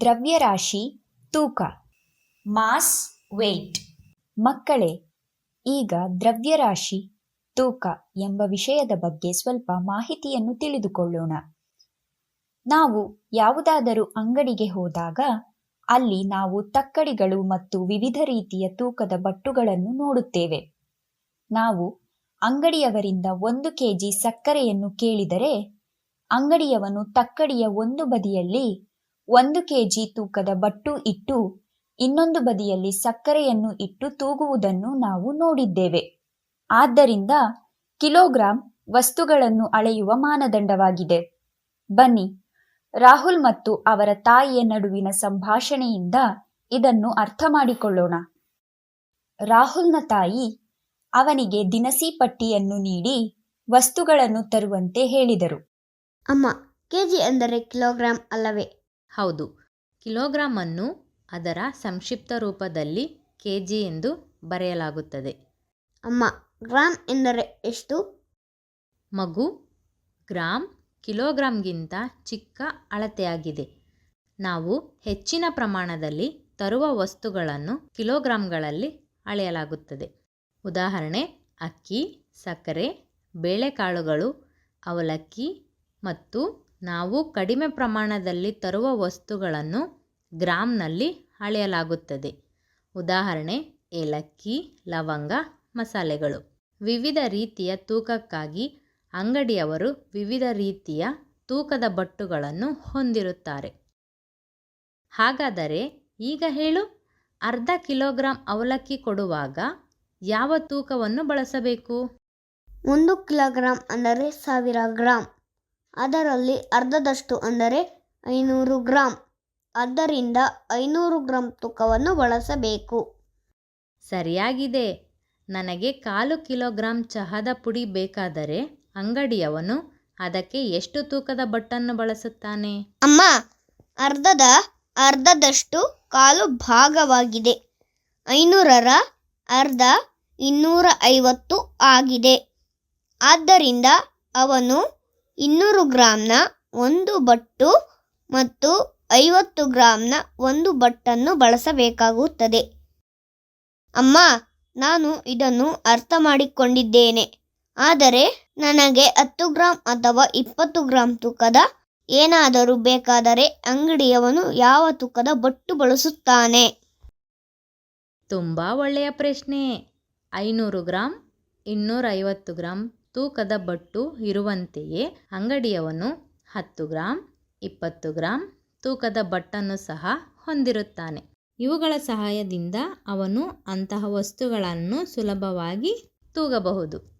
ದ್ರವ್ಯರಾಶಿ ತೂಕ. Mass weight ಮಕ್ಕಳೇ ಈಗ ದ್ರವ್ಯರಾಶಿ ತೂಕ ಎಂಬ ವಿಷಯದ ಬಗ್ಗೆ ಸ್ವಲ್ಪ ಮಾಹಿತಿಯನ್ನು ತಿಳಿದುಕೊಳ್ಳೋಣ. ನಾವು ಯಾವುದಾದರೂ ಅಂಗಡಿಗೆ ಹೋದಾಗ ಅಲ್ಲಿ ನಾವು ತಕ್ಕಡಿಗಳು ಮತ್ತು ವಿವಿಧ ರೀತಿಯ ತೂಕದ ಬಟ್ಟುಗಳನ್ನು ನೋಡುತ್ತೇವೆ. ನಾವು ಅಂಗಡಿಯವರಿಂದ ಒಂದು ಕೆಜಿ ಸಕ್ಕರೆಯನ್ನು ಕೇಳಿದರೆ ಅಂಗಡಿಯವನು ತಕ್ಕಡಿಯ ಒಂದು ಬದಿಯಲ್ಲಿ ಒಂದು ಕೆಜಿ ತೂಕದ ಬಟ್ಟು ಇಟ್ಟು ಇನ್ನೊಂದು ಬದಿಯಲ್ಲಿ ಸಕ್ಕರೆಯನ್ನು ಇಟ್ಟು ತೂಗುವುದನ್ನು ನಾವು ನೋಡಿದ್ದೇವೆ. ಆದ್ದರಿಂದ ಕಿಲೋಗ್ರಾಂ ವಸ್ತುಗಳನ್ನು ಅಳೆಯುವ ಮಾನದಂಡವಾಗಿದೆ. ಬನ್ನಿ, ರಾಹುಲ್ ಮತ್ತು ಅವರ ತಾಯಿಯ ನಡುವಿನ ಸಂಭಾಷಣೆಯಿಂದ ಇದನ್ನು ಅರ್ಥ ಮಾಡಿಕೊಳ್ಳೋಣ. ರಾಹುಲ್ನ ತಾಯಿ ಅವನಿಗೆ ದಿನಸಿ ಪಟ್ಟಿಯನ್ನು ನೀಡಿ ವಸ್ತುಗಳನ್ನು ತರುವಂತೆ ಹೇಳಿದರು. ಅಮ್ಮ, ಕೆಜಿ ಅಂದರೆ ಕಿಲೋಗ್ರಾಂ ಅಲ್ಲವೇ? ಹೌದು. ಕಿಲೋಗ್ರಾಮ್ ಅನ್ನು ಅದರ ಸಂಕ್ಷಿಪ್ತ ರೂಪದಲ್ಲಿ ಕೆ ಜಿ ಎಂದು ಬರೆಯಲಾಗುತ್ತದೆ. ಅಮ್ಮ ಗ್ರಾಂ ಎಂದರೆ ಎಷ್ಟು? ಮಗು ಗ್ರಾಂ ಕಿಲೋಗ್ರಾಂಗಿಂತ ಚಿಕ್ಕ ಅಳತೆಯಾಗಿದೆ. ನಾವು ಹೆಚ್ಚಿನ ಪ್ರಮಾಣದಲ್ಲಿ ತರುವ ವಸ್ತುಗಳನ್ನು ಕಿಲೋಗ್ರಾಂಗಳಲ್ಲಿ ಅಳೆಯಲಾಗುತ್ತದೆ. ಉದಾಹರಣೆ ಅಕ್ಕಿ ಸಕ್ಕರೆ ಬೇಳೆಕಾಳುಗಳು ಅವಲಕ್ಕಿ ಮತ್ತು ನಾವು ಕಡಿಮೆ ಪ್ರಮಾಣದಲ್ಲಿ ತರುವ ವಸ್ತುಗಳನ್ನು ಗ್ರಾಂನಲ್ಲಿ ಅಳೆಯಲಾಗುತ್ತದೆ. ಉದಾಹರಣೆ, ಏಲಕ್ಕಿ, ಲವಂಗ, ಮಸಾಲೆಗಳು. ವಿವಿಧ ರೀತಿಯ ತೂಕಕ್ಕಾಗಿ ಅಂಗಡಿಯವರು ವಿವಿಧ ರೀತಿಯ ತೂಕದ ಬಟ್ಟುಗಳನ್ನು ಹೊಂದಿರುತ್ತಾರೆ. ಹಾಗಾದರೆ ಈಗ ಹೇಳು, ಅರ್ಧ ಕಿಲೋಗ್ರಾಂ ಅವಲಕ್ಕಿ ಕೊಡುವಾಗ ಯಾವ ತೂಕವನ್ನು ಬಳಸಬೇಕು? ಒಂದು ಕಿಲೋಗ್ರಾಂ ಅಂದರೆ ಸಾವಿರ ಗ್ರಾಂ. ಅದರಲ್ಲಿ ಅರ್ಧದಷ್ಟು ಅಂದರೆ ಐನೂರು ಗ್ರಾಂ. ಆದ್ದರಿಂದ ಐನೂರು ಗ್ರಾಂ ತೂಕವನ್ನು ಬಳಸಬೇಕು. ಸರಿಯಾಗಿದೆ. ನನಗೆ ಕಾಲು ಕಿಲೋಗ್ರಾಂ ಚಹಾದ ಪುಡಿ ಬೇಕಾದರೆ ಅಂಗಡಿಯವನು ಅದಕ್ಕೆ ಎಷ್ಟು ತೂಕದ ಬಟ್ಟನ್ನು ಬಳಸುತ್ತಾನೆ? ಅಮ್ಮ ಅರ್ಧದ ಅರ್ಧದಷ್ಟು ಕಾಲು ಭಾಗವಾಗಿದೆ. ಐನೂರರ ಅರ್ಧ ಇನ್ನೂರ ಐವತ್ತು ಆಗಿದೆ. ಆದ್ದರಿಂದ ಅವನು ಇನ್ನೂರು ಗ್ರಾಂನ ಒಂದು ಬಟ್ಟು ಮತ್ತು ಐವತ್ತು ಗ್ರಾಂನ ಒಂದು ಬಟ್ಟನ್ನು ಬಳಸಬೇಕಾಗುತ್ತದೆ. ಅಮ್ಮ, ನಾನು ಇದನ್ನು ಅರ್ಥ ಮಾಡಿಕೊಂಡಿದ್ದೇನೆ. ಆದರೆ ನನಗೆ ಹತ್ತು ಗ್ರಾಂ ಅಥವಾ ಇಪ್ಪತ್ತು ಗ್ರಾಂ ತೂಕದ ಏನಾದರೂ ಬೇಕಾದರೆ ಅಂಗಡಿಯವನು ಯಾವ ತೂಕದ ಬಟ್ಟು ಬಳಸುತ್ತಾನೆ? ತುಂಬ ಒಳ್ಳೆಯ ಪ್ರಶ್ನೆ. ಐನೂರು ಗ್ರಾಂ, ಇನ್ನೂರೈವತ್ತು ಗ್ರಾಂ ತೂಕದ ಬಟ್ಟು ಇರುವಂತೆಯೇ ಅಂಗಡಿಯವನು ಹತ್ತು ಗ್ರಾಂ, ಇಪ್ಪತ್ತು ಗ್ರಾಂ ತೂಕದ ಬಟ್ಟನ್ನು ಸಹ ಹೊಂದಿರುತ್ತಾನೆ. ಇವುಗಳ ಸಹಾಯದಿಂದ ಅವನು ಅಂತಹ ವಸ್ತುಗಳನ್ನು ಸುಲಭವಾಗಿ ತೂಗಬಹುದು.